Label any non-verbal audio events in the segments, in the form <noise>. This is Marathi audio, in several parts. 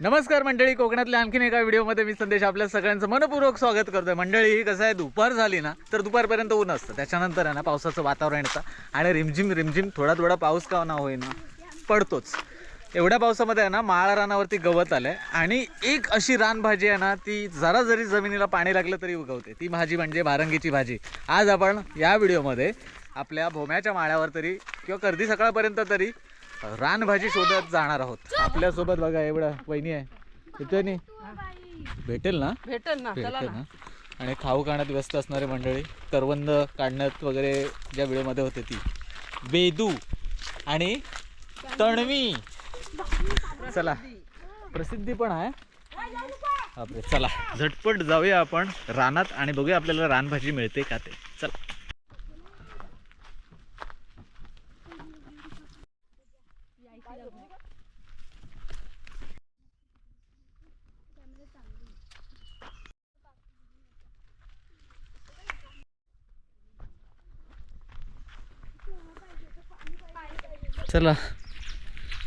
नमस्कार मंडळी कोकणातल्या आणखीन एका व्हिडिओमध्ये मी संदेश आपल्या सगळ्यांचं मनपूर्वक स्वागत करतोय. मंडळी कसं आहे दुपार झाली ना तर दुपारपर्यंत ऊन असतं. त्याच्यानंतर आहे ना पावसाचं वातावरण येतं. आणि रिमझिम रिमझिम थोडा थोडा पाऊस का ना होईना पडतोच. एवढ्या पावसामध्ये आहे ना माळा रानावरती गवत आलंय. आणि एक अशी रानभाजी आहे ना ती जरा जरी जमिनीला पाणी लागलं तरी उगवते. ती भाजी म्हणजे भारंगीची भाजी. आज आपण या व्हिडिओमध्ये आपल्या भोम्याच्या माळ्यावर तरी किंवा कर्दी सकाळपर्यंत तरी रानभाजी शोधत जाणार आहोत. आपल्यासोबत बघा एवढा वहिनी आहे. येतोय नी? भेटेल ना? भेटेल ना चला भेटेल ना. ना? आणि खाऊ खाण्यात व्यस्त असणारी मंडळी करवंद काढण्यात वगैरे ज्या वेळेमध्ये होते ती. बेदू आणि तणवी. चला. प्रसिद्धी पण आहे. बापरे चला. झटपट जाऊया आपण. रानात आणि बघूया आपल्याला रानभाजी मिळते का ते. चला.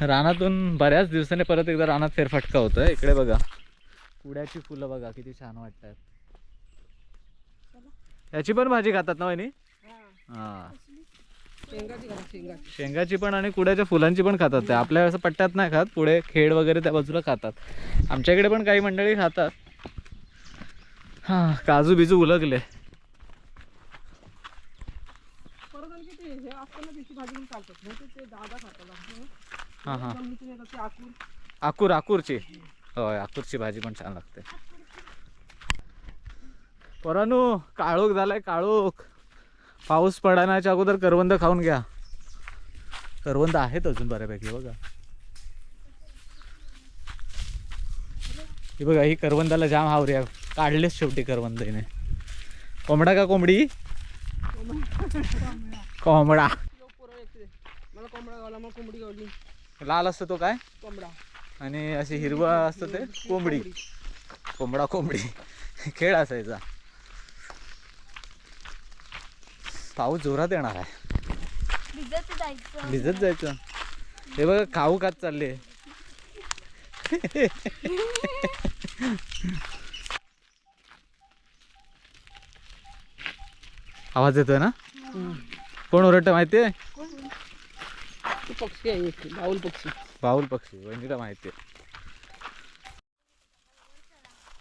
रानातून बऱ्याच दिवसांनी परत एकदा रानात फेरफटका होतोय. इकडे बघा. कुड्याची फुलं बघा किती छान वाटतात. याची पण भाजी खातात ना वहिनी? हा. शेंगाची शेंगाची पण आणि कुड्याच्या फुलांची पण खातात ते. आपल्या असं पट्ट्यात नाही खात पुढे खेड वगैरे त्या बाजूला खातात. आमच्याकडे पण काही मंडळी खातात. हा काजू बिजू उलगले परत आणि किती हे असताना त्याची भाजी पण चालतात. नाही ते दादा खातात हां हां. जमिनीतून येतात ते आकून आकूर आकूरची. होय आकूरची भाजी पण छान लागते. पोरानू काळोख झालाय काळोख. पाऊस पडण्याच्या अगोदर करवंद खाऊन घ्या. करवंद आहेत अजून बऱ्यापैकी बघा. ही बघा ही करवंदाला जाम हावरी आहे. काढलेच शेवटी करवंद हिने. कोंबडा का कोंबडी. कोंबडा. मला कोंबडा गावला मला कोंबडी गावली लाल असतो तो काय? कोंबडा. आणि अशी हिरवा असतं ते? कोंबडी. कोंबडा कोंबडी. खेळ असायचा. पाऊस जोरात येणार आहे. भिजत जायचं. हे बघा खाऊ खात चालले. आवाज येतोय ना? कोण ओरडतं माहितीये? पक्षी आहे एक बाऊल पक्षी. बाऊल पक्षी वहिनीला माहिती. आहे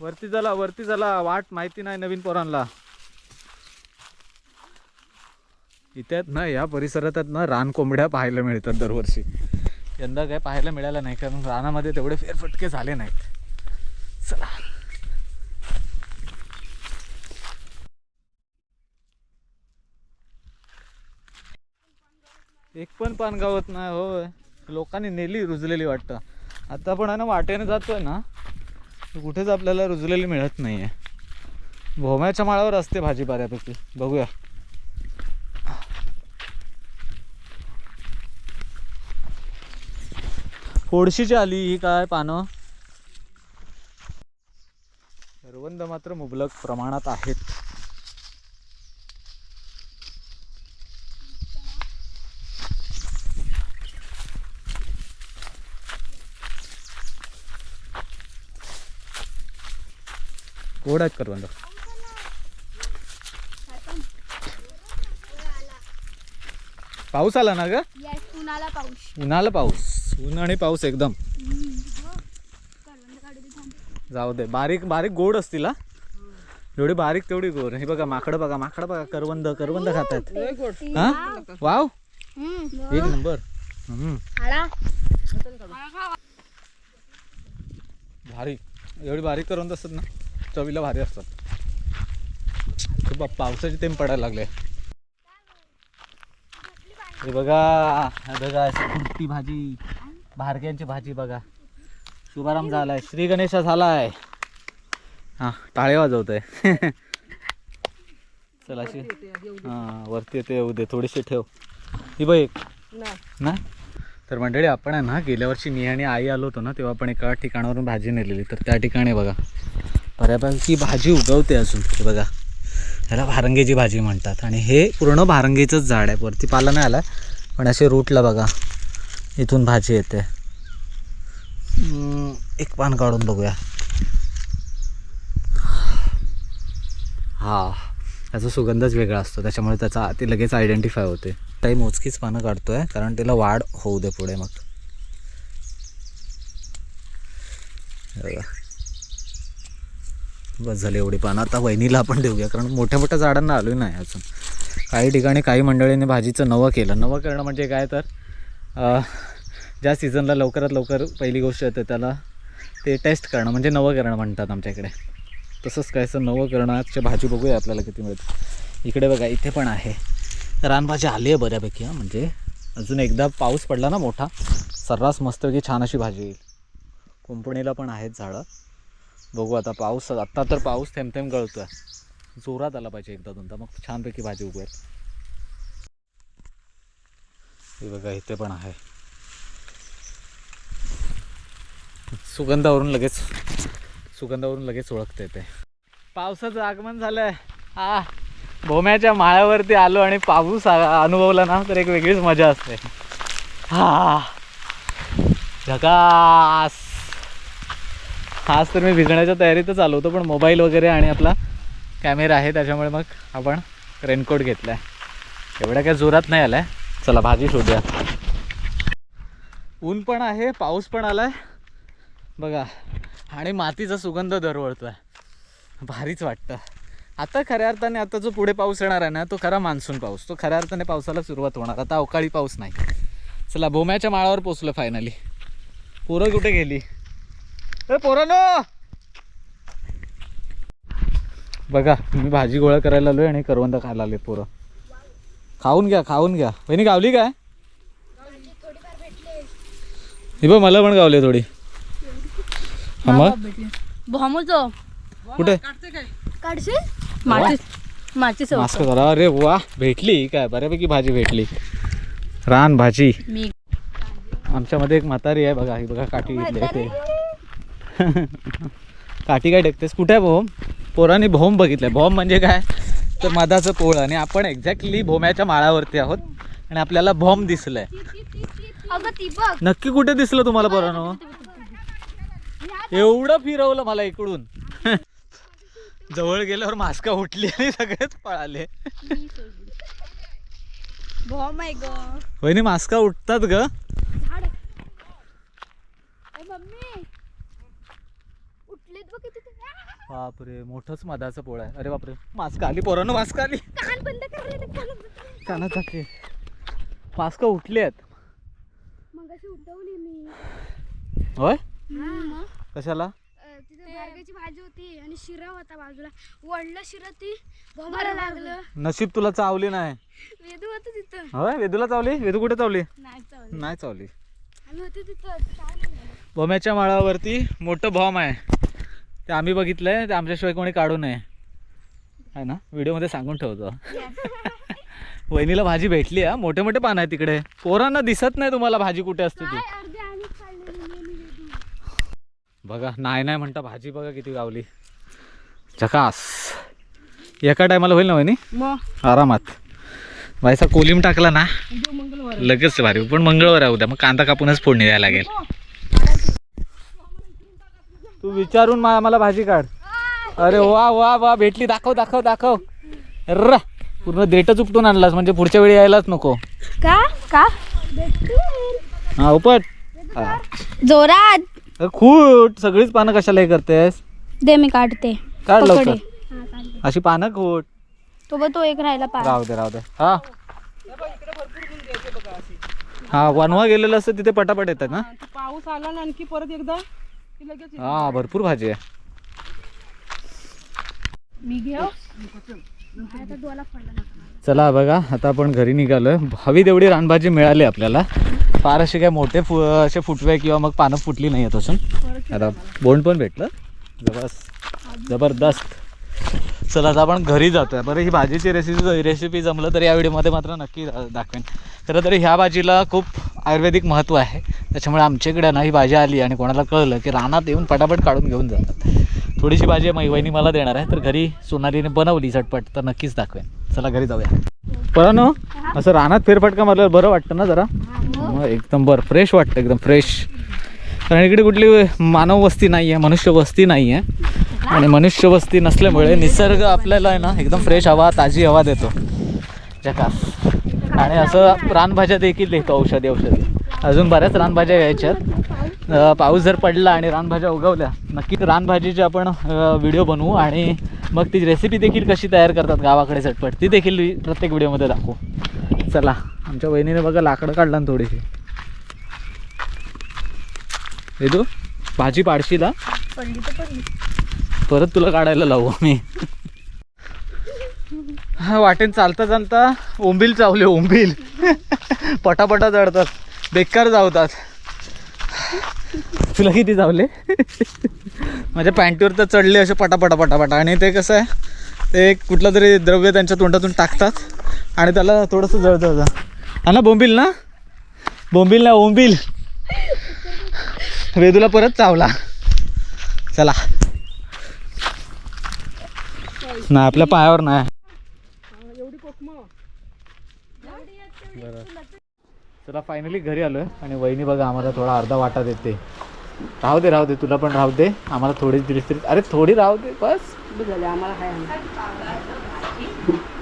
वरती चला वरती चला वाट माहिती नाही नवीन पोरांना. इथ्यात ना या परिसरात ना रान कोंबड्या पाहायला मिळतात दरवर्षी. यंदा काय पाहायला मिळालं नाही कारण रानामध्ये तेवढे फेरफटके झाले नाहीत. चला. एक पण पान गावत नाही होय. लोकांनी नेली रुजलेली वाटतं. आता पण आहे ना वाटेने जातोय ना कुठेच आपल्याला रुजलेली मिळत नाही आहे भोम्याच्या माळावर असते भाजी बऱ्यापैकी. बघूया. फोडशीची आली ही काय पानं? करवंद मात्र मुबलक प्रमाणात आहेत. गोड आहेत करवंद पाऊस आला ना ग? उन्हाला पाऊस. उन्हाला पाऊस. ऊन आणि पाऊस एकदम. जाऊ दे. बारीक बारीक गोड असतील हा? जेवढी बारीक तेवढी गोड. हे बघा माकडं बघा माकडं बघा करवंद करवंद खातात. हा? वाव. एक नंबर. भारी. एवढी बारीक करवंद असतात ना? चवीला भारी असतात. खूप पावसाचे थेंब पडायला लागले. हे बघा हे बघा कुर्ती भाजी. भारग्यांची भाजी बघा. शुभाराम झालाय श्री गणेशा झालाय. हा टाळे वाजवत आहे <laughs> चला अशी. हा वरती येते येऊ दे थोडीशी ठेव. ही बघ एक. ना? तर मंडळी आपण आहे ना गेल्या वर्षी मी आणि आई आलो होतो ना तेव्हा आपण एका ठिकाणावरून भाजी नेलेली. तर त्या ठिकाणी बघा. बऱ्यापैकी भाजी उगवते अजून. हे बघा. ह्याला भारंगीची भाजी म्हणतात. आणि हे पूर्ण भारंगीचंच झाड आहे. वरती पाला नाही आला पण असे रूटला बघा. इथून भाजी येते. एक पान काढून बघूया. हा. त्याचा सुगंधच वेगळा असतो. त्याच्यामुळे त्याचा ती लगेच आयडेंटिफाय होते. काही मोजकीच पानं काढतोय. कारण तिला वाढ होऊ दे पुढे मग. बघा. बस झाले एवढी पानं आता वहिनीला आपण देऊया कारण मोठ्या मोठ्या झाडांना आलो नाही अजून. काही ठिकाणी काही मंडळींनी भाजीचं नवं केलं. नवं करणं म्हणजे काय तर ज्या सीझनला लवकरात लवकर पहिली गोष्ट येते त्याला ते टेस्ट करणं म्हणजे नवं करणं म्हणतात आमच्या इकडे तसंच काय नवं करण्याची भाजी बघूया आपल्याला किती मिळते. इकडे बघा इथे पण आहे. रानभाजी आली आहे बऱ्यापैकी हां म्हणजे अजून एकदा पाऊस पडला ना मोठा सर्रास मस्तपैकी छान अशी भाजी येईल. कुंपणीला पण आहेत झाडं. बघू आता पाऊस आत्ता तर पाऊस थेंब थेंब गळतो आहे जोरात आला पाहिजे एकदा दोनदा. मग छानपैकी भाजी उगवेल हे बघा इथे पण आहे. सुगंधावरून लगेच सुगंधावरून लगेच ओळखते ते. पावसाचं आगमन झालंय. हा भोम्याच्या माळ्यावरती आलो आणि पाऊस अनुभवला ना तर एक वेगळीच मजा असते. हा. झकास. आज तर मी भिजण्याच्या तयारीतच आलो होतो पण मोबाईल वगैरे आणि आपला कॅमेरा आहे त्याच्यामुळे मग आपण रेनकोट घेतला आहे एवढ्या काय जोरात नाही आलाय. चला भाजी शोधूया. ऊन पण आहे पाऊस पण आला आहे बघा आणि मातीचा सुगंध दरवळतो आहे भारीच वाटतं. आता खऱ्या अर्थाने आता जो पुढे पाऊस येणार आहे ना तो खरा मान्सून पाऊस. तो खऱ्या अर्थाने पावसाला सुरुवात होणार. आता अवकाळी पाऊस नाही. चला भोम्याच्या माळावर पोचलो फायनली पोरं कुठे गेली? ए पोरानो! बघा मी भाजी गोळा करायला आलोय आणि करवंद खायला आले पोरं. खाऊन घ्या खाऊन घ्या. बहिणी गावली काय? ही बघ मला पण गावले थोडी. कुठे? मास्क करा. अरे वा भेटली काय? बऱ्यापैकी भाजी भेटली. रान भाजी. आमच्यामध्ये एक म्हातारी आहे बघा ही बघा काठी घेतली ते. काठी काय टेकतेस? कुठे आहे भोम? पोराने भोम बघितलंय. भोम म्हणजे काय? तर मधाचं पोळ आणि आपण एक्झॅक्टली भोम्याच्या माळावरती आहोत आणि आपल्याला भोम दिसलंय. नक्की कुठे दिसलं तुम्हाला पोरानो? एवढं फिरवलं मला इकडून. जवळ गेल्यावर मास्का उठली आणि सगळेच पळाले. वहिनी मास्का उठतात ग. बघ किती ते. आ! बापरे मोठंच मधाचं पोळ आहे. अरे बापरे मास्क आली पोरानं मास्क आली. कान बंद कर रे, ते कानात बंद. कानात टाकले मास्क उठले आहेत. मगाशी उठवली मी. होय? कशाला? तिथे भार्गाची भाजी होती आणि शिरा होता बाजूला. वडलं शिरा ती भोमाला लागलं. नशीब तुला चावली नाही. वेदू होतं तिथं. होय वेदूला चावली? वेदू कुठे चावली? नाही चावलं. नाही चावली. आम्ही होतो तिथं. काय नाही. झालं. बॉम्याच्या माळावरती मोठं बॉम्ब आहे. ते आम्ही बघितलंय ते आमच्याशिवाय कोणी काढू नये. आहे ना? व्हिडिओमध्ये सांगून ठेवतो. वहिनीला भाजी भेटली आहे मोठे मोठे पान आहे तिकडे. पोरांना दिसत नाही तुम्हाला भाजी कुठे असते ती. बघा नाही नाही म्हणता भाजी बघा किती गावली. झकास एका टायमाला होईल ना वहिनी? आरामात. व्हायचा कोलिम टाकला ना. लगेच भारी. पण मंगळवार आहे उद्या. मग कांदा कापूनच फोडणी द्यायला लागेल. तू विचारून मा- मला भाजी काढ. अरे वा वा वा भेटली. दाखव दाखव दाखव. र पूर्ण देटच उपटून आणलास म्हणजे पुढच्या वेळी यायलाच नको. का? का? हा उपट. हा. जोरात. खूट सगळीच पानं कशाला हे करतेस? दे मी काढते. काढ. लवकर. हा. अशी पानं खूट. तो बघ तो एक राहिला राहू दे राहू दे. हा. हा वनवा गेलेलं असतं तिथे पटापट येतात ना? तो पाऊस आला ना आणखी परत एकदा. हा भरपूर भाजी आहे. मी घेऊ आता डोला पडला नका. चला बघा आता आपण घरी निघालोय. हवी तेवढी रानभाजी मिळाली आपल्याला. फार असे काय मोठे फु असे फुटवे किंवा मग पानं फुटली नाही आहेत असून आता बोंड पण भेटलं. जबरदस्त. जबरदस्त. चला आता आपण घरी जातोय. बरं ही भाजीची रेसिपी रेसिपी जमलं तर या व्हिडिओमध्ये मात्र नक्की दाखवेन. खरं तर ह्या भाजीला खूप आयुर्वेदिक महत्त्व आहे. त्याच्यामुळे आमच्याकडे ना ही भाजी आली आणि कोणाला कळलं की रानात येऊन पटापट काढून घेऊन जातात. थोडीशी भाजी मै वहिनी मला देणार आहे तर घरी सोनालीने बनवली झटपट तर नक्कीच दाखवेन. चला घरी जाऊया. परानो असं रानात फेरफटका मारल्यावर बरं वाटतं ना जरा? मग एकदम बरं फ्रेश वाटतं एकदम फ्रेश कारण इकडे कुठली मानव वस्ती नाही आहे मनुष्य वस्ती नाही आहे आणि मनुष्य वस्ती नसल्यामुळे निसर्ग आपल्याला आहे ना एकदम फ्रेश हवा ताजी हवा देतो. जकास. आणि असं रानभाज्या देखील देतो औषधी औषधी. अजून बऱ्याच रानभाज्या घ्यायच्यात पाऊस जर पडला आणि रानभाज्या उगवल्या नक्की रानभाजीचे आपण व्हिडिओ बनवू आणि मग ती रेसिपी देखील कशी तयार करतात गावाकडे झटपट ती देखील प्रत्येक व्हिडिओमध्ये दाखवू. चला आमच्या वहिनीने बघा लाकडं काढला ना थोडीशी. हे तू भाजी पाडशील? परत तुला काढायला लावू आम्ही. हा वाटेन चालता चालता ओंबील चावले ओंबील. पटापटा चढतात. बेकार चावतात तुला किती चावले? माझ्या पॅन्टीवर तर चढले असे पटापटा पटापटा. आणि ते कसं आहे ते कुठलं तरी द्रव्य त्यांच्या तोंडातून टाकतात आणि त्याला थोडंसं जळतं हा ना बोंबील ना? बोंबील ना ओंबील. वेदूला परत चावला. चला. नाही आपल्या पायावर नाही. एवढी कोकम चला फायनली घरी आलोय. आणि वहिनी बघा आम्हाला थोडा अर्धा वाटा देते. राहू दे राहू दे तुला पण राहू दे. आम्हाला थोडी दिलीस तरी अरे थोडी राहू दे बस.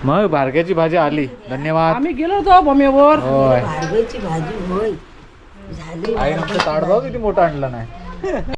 मग बारक्याची भाजी आली. धन्यवाद. आम्ही गेलो होतो बॉम्बेवर. होय. भाजी होय. आई आमचं किती मोठा आणला नाही.